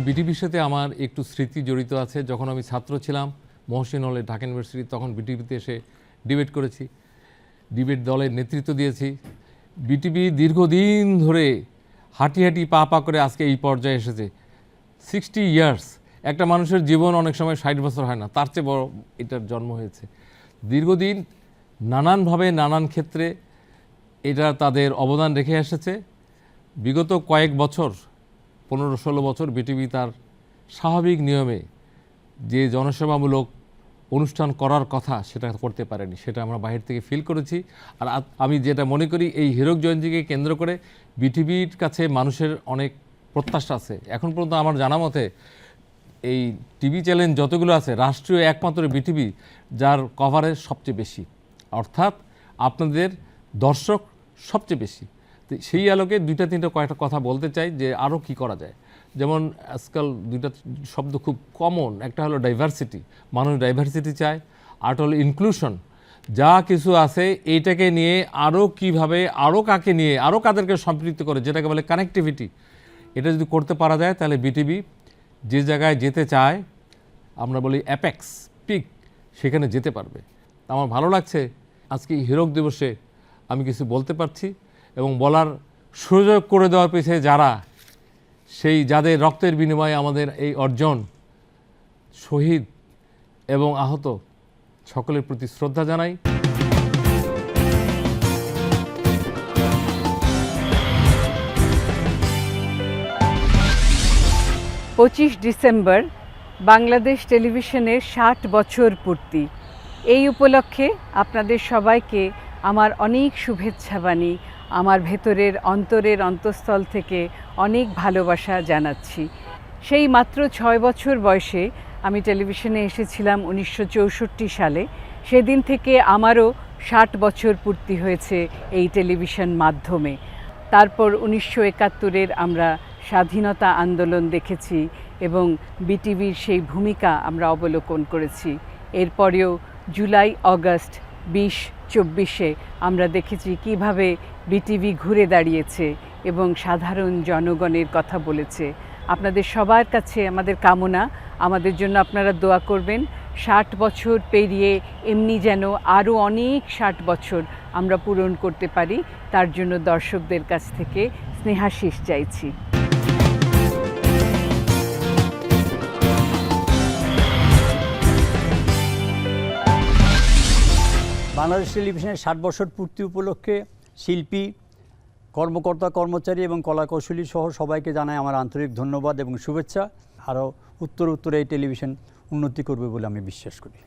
বিটিভির সাথে আমার একটু স্মৃতি জড়িত আছে। যখন আমি ছাত্র ছিলাম, মহসিন হলে ঢাকা ইউনিভার্সিটি তখন বিটিভিতে এসে ডিবেট করেছি। ডিবেট দলের নেতৃত্ব দিয়েছি। বিটিভি দীর্ঘদিন ধরে হাঁটি হাঁটি পা পা করে আজকে এই পর্যায়ে এসেছে। সিক্সটি ইয়ার্স একটা মানুষের জীবন অনেক সময় ষাট বছর হয় না, তার চেয়ে বড় এটার জন্ম হয়েছে। দীর্ঘদিন নানানভাবে, নানান ক্ষেত্রে এটা তাদের অবদান রেখে এসেছে। বিগত কয়েক বছর পনেরো ষোলো বছর বিটিভি তার স্বাভাবিক নিয়মে যে জনসেবামূলক অনুষ্ঠান করার কথা সেটা করতে পারেনি, সেটা আমরা বাহির থেকে ফিল করেছি। আর আমি যেটা মনে করি, এই হীরক জয়ন্তীকে কেন্দ্র করে বিটিভির কাছে মানুষের অনেক প্রত্যাশা আছে। এখন পর্যন্ত আমার জানা মতে, এই টিভি চ্যানেল যতগুলো আছে, রাষ্ট্রীয় একমাত্র বিটিভি যার কভারেজ সবচেয়ে বেশি। অর্থাৎ আপনাদের দর্শক সবচেয়ে বেশি। সেই আলোকে দুইটা তিনটা কয়েকটা কথা বলতে চাই যে আরও কি করা যায়। যেমন আজকাল দুইটা শব্দ খুব কমন একটা হলো ডাইভার্সিটি মানুষ ডাইভার্সিটি চায় আর্ট হলো ইনক্লুশন যা কিছু আছে এইটাকে নিয়ে আরও কীভাবে আরও কাকে নিয়ে আরও কাদেরকে সম্পৃক্ত করে, যেটাকে বলে কানেক্টিভিটি এটা যদি করতে পারা যায় তাহলে বিটিভি যে জায়গায় যেতে চায়, আমরা বলি অ্যাপেক্স পিক সেখানে যেতে পারবে। আমার ভালো লাগছে, আজকে হীরক দিবসে আমি কিছু বলতে পারছি। এবং বলার সুযোগ করে দেওয়ার পেছনে যারা, সেই যাদের রক্তের বিনিময়ে আমাদের এই অর্জন, শহীদ এবং আহত সকলের প্রতি শ্রদ্ধা জানাই। পঁচিশ ডিসেম্বর, বাংলাদেশ টেলিভিশনের ষাট বছর পূর্তি। এই উপলক্ষে আপনাদের সবাইকে আমার অনেক শুভেচ্ছা বাণী। আমার ভেতরের অন্তরের অন্তঃস্থল থেকে অনেক ভালোবাসা জানাচ্ছি। সেই মাত্র ছয় বছর বয়সে আমি টেলিভিশনে এসেছিলাম উনিশশো চৌষট্টি সালে। সেদিন থেকে আমারও ষাট বছর পূর্তি হয়েছে এই টেলিভিশন মাধ্যমে। তারপর উনিশশো একাত্তরের আমরা স্বাধীনতা আন্দোলন দেখেছি এবং বিটিভির সেই ভূমিকা আমরা অবলোকন করেছি। এরপরেও জুলাই, অগস্ট, বিশ চব্বিশে আমরা দেখেছি কীভাবে বিটিভি ঘুরে দাঁড়িয়েছে এবং সাধারণ জনগণের কথা বলেছে। আপনাদের সবার কাছে আমাদের কামনা, আমাদের জন্য আপনারা দোয়া করবেন। ষাট বছর পেরিয়ে এমনি যেন আরও অনেক ষাট বছর আমরা পূরণ করতে পারি, তার জন্য দর্শকদের কাছ থেকে স্নেহাশিস চাইছি। বাংলাদেশ টেলিভিশনের ষাট বছর পূর্তি উপলক্ষে শিল্পী, কর্মকর্তা, কর্মচারী এবং কলাকৌশলী সহ সবাইকে জানাই আমার আন্তরিক ধন্যবাদ এবং শুভেচ্ছা। আরও উত্তর উত্তর এই টেলিভিশন উন্নতি করবে বলে আমি বিশ্বাস করি।